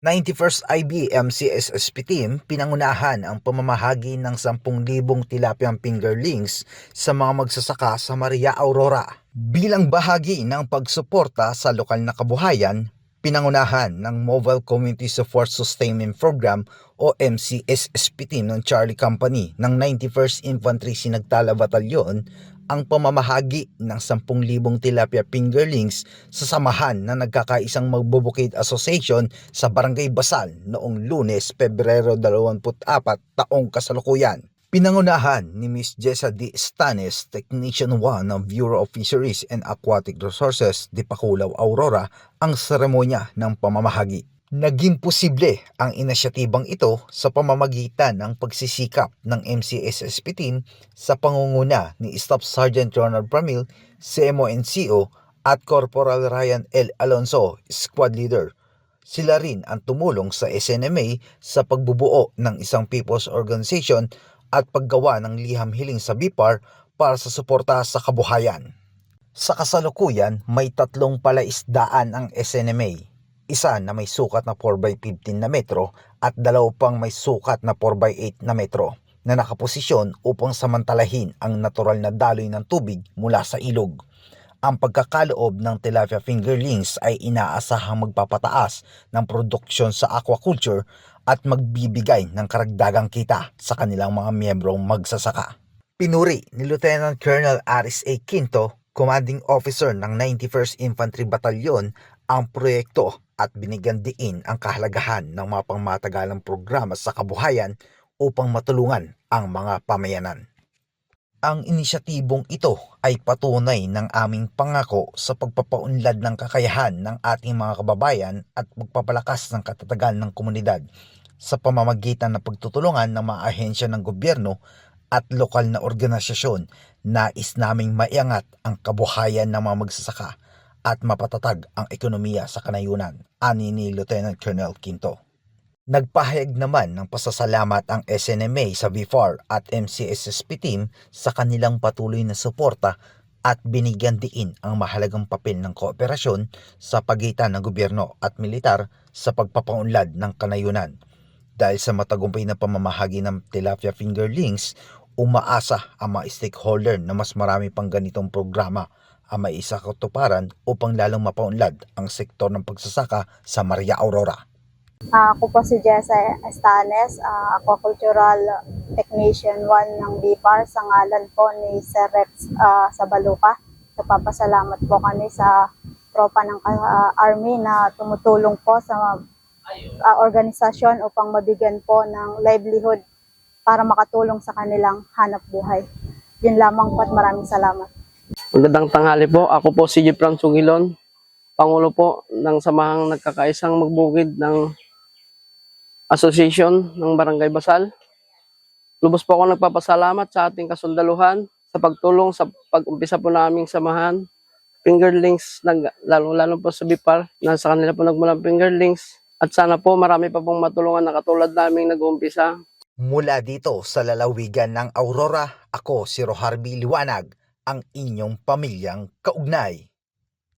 91st IB MCSSP team pinangunahan ang pamamahagi ng 10,000 tilapia fingerlings sa mga magsasaka sa Maria Aurora. Bilang bahagi ng pagsuporta sa lokal na kabuhayan, pinangunahan ng Mobile Community Support Sustainment Program o MCSSP team ng Charlie Company ng 91st Infantry Sinagtala Batalyon ang pamamahagi ng 10,000 tilapia fingerlings sa samahan na nagkakaisang Magbubukid Association sa Barangay Basal noong lunes, Pebrero 24 taong kasalukuyan. Pinangunahan ni Ms. Jessa D. Stanes, Technician 1 ng Bureau of Fisheries and Aquatic Resources, Dipakulaw, Aurora, ang seremonya ng pamamahagi. Naging posible ang inisyatibang ito sa pamamagitan ng pagsisikap ng MCSSP team sa pangunguna ni Staff Sergeant Ronald Pramil, CMO-NCO at Corporal Ryan L. Alonso, Squad Leader. Sila rin ang tumulong sa SNMA sa pagbubuo ng isang people's organization at paggawa ng liham hiling sa BIPAR para sa suporta sa kabuhayan. Sa kasalukuyan, may tatlong palaisdaan ang SNMA isa na may sukat na 4x15 na metro at dalaw pang may sukat na 4x8 na metro na nakaposisyon upang samantalahin ang natural na daloy ng tubig mula sa ilog. Ang pagkakaloob ng tilapia fingerlings ay inaasahang magpapataas ng produksyon sa aquaculture at magbibigay ng karagdagang kita sa kanilang mga miyembrong magsasaka. Pinuri ni Lieutenant Colonel Aris A. Quinto, Commanding Officer ng 91st Infantry Battalion, ang proyekto at binigyan diin ang kahalagahan ng mga pangmatagalang programa sa kabuhayan upang matulungan ang mga pamayanan. Ang inisyatibong ito ay patunay ng aming pangako sa pagpapaunlad ng kakayahan ng ating mga kababayan at magpapalakas ng katatagan ng komunidad sa pamamagitan ng pagtutulungan ng mga ahensya ng gobyerno at lokal na organisasyon nais naming maiangat ang kabuhayan ng mga magsasaka at mapatatag ang ekonomiya sa kanayunan, ani ni Lieutenant Colonel Quinto. Nagpahayag naman ng pasasalamat ang SNMA sa VFAR at MCSSP team sa kanilang patuloy na suporta at binigyan diin ang mahalagang papel ng kooperasyon sa pagitan ng gobyerno at militar sa pagpapaunlad ng kanayunan. Dahil sa matagumpay na pamamahagi ng tilapia fingerlings, umaasa ang mga stakeholder na mas marami pang ganitong programa ang may isa katuparan upang lalong mapaunlad ang sektor ng pagsasaka sa Maria Aurora. Ah, ako po si Jessa Estanes, ah, Aquacultural Technician 1 ng BIPAR sa ngalan po ni Sir Rex ah, Sabaluca. Nagpapasalamat po kami sa tropa ng ah, Army na tumutulong po sa ah, organisasyon upang mabigyan po ng livelihood para makatulong sa kanilang hanap buhay. Yun lamang po at maraming salamat. Magandang tanghali po. Ako po si Jepram Sugilon, Pangulo po ng Samahang Nagkakaisang Magbukid ng Association ng Barangay Basal. Lubos po ako nagpapasalamat sa ating kasundaluhan sa pagtulong sa pag-umpisa po naming samahan. Fingerlings, lalo-lalo po sa Bipar, na sa kanila po nagmulang fingerlings. At sana po marami pa pong matulungan na katulad naming nag-uumpisa. Mula dito sa lalawigan ng Aurora, ako si Roharby Liwanag, ang inyong pamilyang kaugnay.